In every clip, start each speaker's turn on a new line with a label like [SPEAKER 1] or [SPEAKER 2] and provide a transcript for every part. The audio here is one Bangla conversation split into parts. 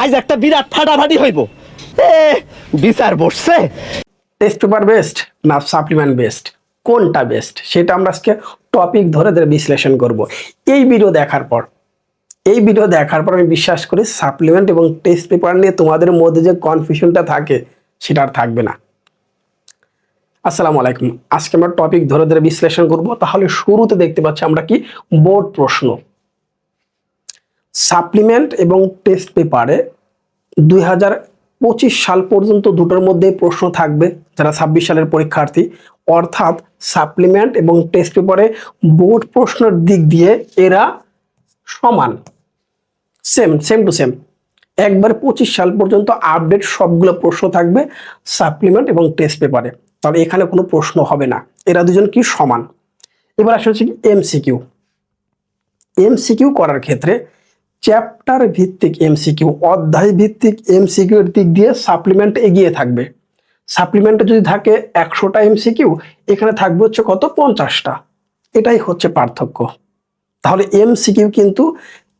[SPEAKER 1] আজ একটা বিরাট ফাটাফাটি হইব। এ, বিচার বসছে।
[SPEAKER 2] টেস্ট পেপার বেস্ট না সাপ্লিমেন্ট বেস্ট কোনটা বেস্ট সেটা আমরা আজকে টপিক ধরে ধরে বিশ্লেষণ করব। এই ভিডিও দেখার পর, এই ভিডিও দেখার পর আমি বিশ্বাস করি সাপ্লিমেন্ট এবং টেস্ট পেপার নিয়ে তোমাদের মধ্যে যে কনফিউশনটা থাকে, সেটা আর থাকবে না। আসসালামু আলাইকুম আজকে আমরা টপিক ধরে ধরে বিশ্লেষণ করব। তাহলে শুরুতে দেখতে পাচ্ছি আমরা কি বোর্ড প্রশ্ন। সাপ্লিমেন্ট এবং টেস্ট পেপারে দুই হাজার পঁচিশ সাল পর্যন্ত দুটোর মধ্যে প্রশ্ন থাকবে, যারা ছাব্বিশ সালের পরীক্ষার্থী। অর্থাৎ সাপ্লিমেন্ট এবং টেস্ট পেপারে বোর্ড প্রশ্নের দিক দিয়ে এরা সমান। সেম সেম টু সেম একবার পঁচিশ সাল পর্যন্ত আপডেট সবগুলো প্রশ্ন থাকবে সাপ্লিমেন্ট এবং টেস্ট পেপারে। তাহলে এখানে কোনো প্রশ্ন হবে না। এরা দুজন কি সমান? এবার আসলে হচ্ছে এমসিকিউ। এমসিকিউ করার ক্ষেত্রে চ্যাপ্টার ভিত্তিক এমসিকিউ অধ্যায় ভিত্তিক এমসিকিউ এর দিক দিয়ে সাপ্লিমেন্ট এগিয়ে থাকবে। সাপ্লিমেন্টে যদি থাকে একশোটা এমসিকিউ এখানে থাকবে হচ্ছে কত? পঞ্চাশটা। এটাই হচ্ছে পার্থক্য। তাহলে এমসিকিউ কিন্তু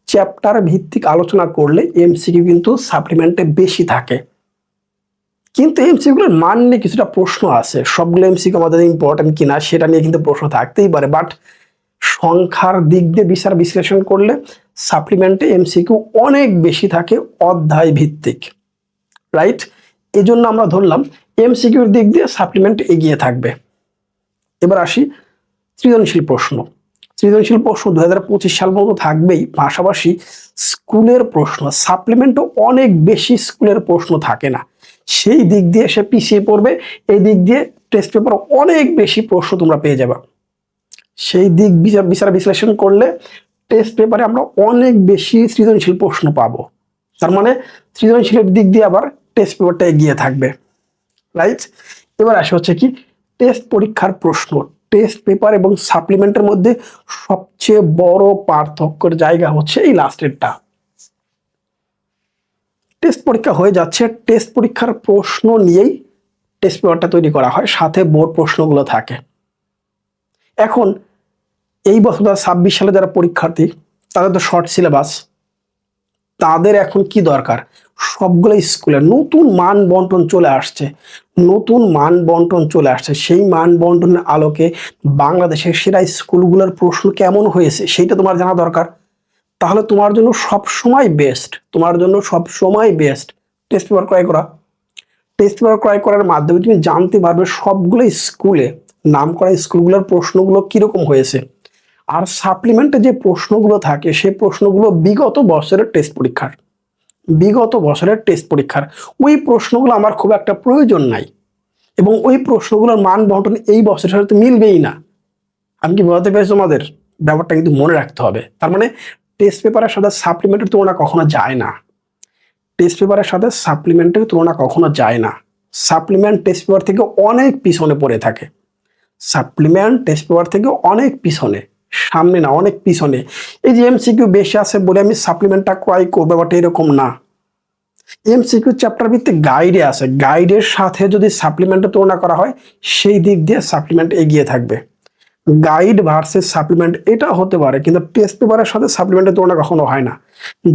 [SPEAKER 2] চ্যাপ্টার ভিত্তিক আলোচনা করলে এমসিকিউ কিন্তু সাপ্লিমেন্টে বেশি থাকে। কিন্তু এমসিকিউগুলোর মান নিয়ে কিছুটা প্রশ্ন আছে। সবগুলো এমসিকিউ আমাদের ইম্পর্টেন্ট কিনা সেটা নিয়ে কিন্তু প্রশ্ন থাকতেই পারে। বাট সংখ্যার দিক দিয়ে বিচার বিশ্লেষণ করলে সাপ্লিমেন্টে এমসিকিউ অনেক বেশি থাকে অধ্যায় ভিত্তিক রাইট এই জন্য আমরা ধরলাম এমসিকিউর দিক দিয়ে সাপ্লিমেন্ট এগিয়ে থাকবে। এবার আসি সৃজনশীল প্রশ্ন। সৃজনশীল প্রশ্ন দু হাজার পঁচিশ সাল পর্যন্ত থাকবেই, পাশাপাশি স্কুলের প্রশ্ন সাপ্লিমেন্টও অনেক বেশি স্কুলের প্রশ্ন থাকে না। সেই দিক দিয়ে সে পিছিয়ে পড়বে, এই দিক দিয়ে টেস্ট পেপার অনেক বেশি প্রশ্ন তোমরা পেয়ে যাবে। সেই দিক বিচার বিচার বিশ্লেষণ করলে টেস্ট পেপারে আমরা অনেক বেশি সৃজনশীল প্রশ্ন পাবো। তার মানে সৃজনশীলের দিক দিয়ে আবার টেস্ট পেপারটা এগিয়ে থাকবে। রাইট এবার আসে হচ্ছে কি টেস্ট পরীক্ষার প্রশ্ন। টেস্ট পেপার এবং সাপ্লিমেন্টের মধ্যে সবচেয়ে বড় পার্থক্যের জায়গা হচ্ছে এই লাস্টেরটা টেস্ট পরীক্ষা হয়ে যাচ্ছে টেস্ট পরীক্ষার প্রশ্ন নিয়েই টেস্ট পেপারটা তৈরি করা হয়, সাথে বোর্ড প্রশ্নগুলো থাকে। এখন এই বছর ছাব্বিশ সালে যারা পরীক্ষার্থী, তাদের তো শর্ট সিলেবাস তাদের এখন কি দরকার? সবগুলো স্কুলে নতুন মান বন্টন চলে আসছে। নতুন মান বন্টন চলে আসছে। সেই মান বন্টনের আলোকে বাংলাদেশের সেরা স্কুলগুলোর প্রশ্ন কেমন হয়েছে, সেইটা তোমার জানা দরকার। তাহলে তোমার জন্য সব সময় বেস্ট তোমার জন্য সব সময় বেস্ট টেস্ট পেপার ক্রয় করা। টেস্ট পেপার ক্রয় করার মাধ্যমে তুমি জানতে পারবে সবগুলো স্কুলে নাম করা স্কুলগুলোর প্রশ্নগুলো কীরকম হয়েছে। আর সাপ্লিমেন্টে যে প্রশ্নগুলো থাকে সেই প্রশ্নগুলো বিগত বছরের টেস্ট পরীক্ষার। বিগত বছরের টেস্ট পরীক্ষার। ওই প্রশ্নগুলো আমার খুব একটা প্রয়োজন নাই। এবং ওই প্রশ্নগুলোর মান বন্টন এই বছরের সাথে মিলবেই না। আমি কি বোঝাতে পেরেছি তোমাদের? ব্যাপারটা কিন্তু মনে রাখতে হবে। তার মানে টেস্ট পেপারের সাথে সাপ্লিমেন্টের তুলনা কখনো যায় না। টেস্ট পেপারের সাথে সাপ্লিমেন্টের তুলনা কখনো যায় না। সাপ্লিমেন্ট টেস্ট পেপার থেকে অনেক পিছনে পড়ে থাকে। সাপ্লিমেন্ট টেস্ট পেপার থেকে অনেক পিছনে। সামনে না, অনেক পিছনে। এই যে এমসিকিউ বেশি আছে বলে আমি সাপ্লিমেন্টটা ক্রয় করব ব্যাপারটা এরকম না। এমসিকিউ চ্যাপ্টার ভিত্তিক গাইডে আছে। গাইডের সাথে যদি সাপ্লিমেন্টের তুলনা করা হয়, সেই দিক দিয়ে সাপ্লিমেন্ট এগিয়ে থাকবে। গাইড ভার্সেস সাপ্লিমেন্ট এটা হতে পারে, কিন্তু টেস্ট পেপারের সাথে সাপ্লিমেন্টের তুলনা কখনো হয় না।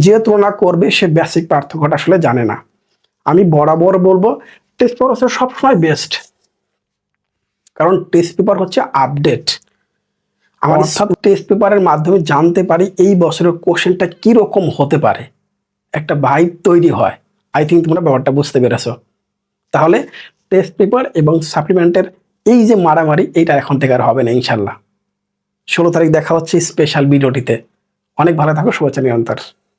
[SPEAKER 2] যে তুলনা করবে, সে বেসিক পার্থক্যটা আসলে জানে না। আমি বরাবর বলব টেস্ট পেপার হচ্ছে সবসময় বেস্ট কারণ টেস্ট পেপার হচ্ছে আপডেট আমার সব টেস্ট পেপারের মাধ্যমে জানতে পারি এই বছরের কোশ্চেনটা কীরকম হতে পারে। একটা ভাইব তৈরি হয়। আই থিঙ্ক তোমরা ব্যাপারটা বুঝতে পেরেছ। তাহলে টেস্ট পেপার এবং সাপ্লিমেন্টের এই যে মারামারি এটা এখন থেকে আর হবে না ইনশাল্লাহ। ষোলো তারিখ দেখা হচ্ছে স্পেশাল ভিডিওটিতে অনেক ভালো থাকো শুভেচ্ছা নিরন্তর।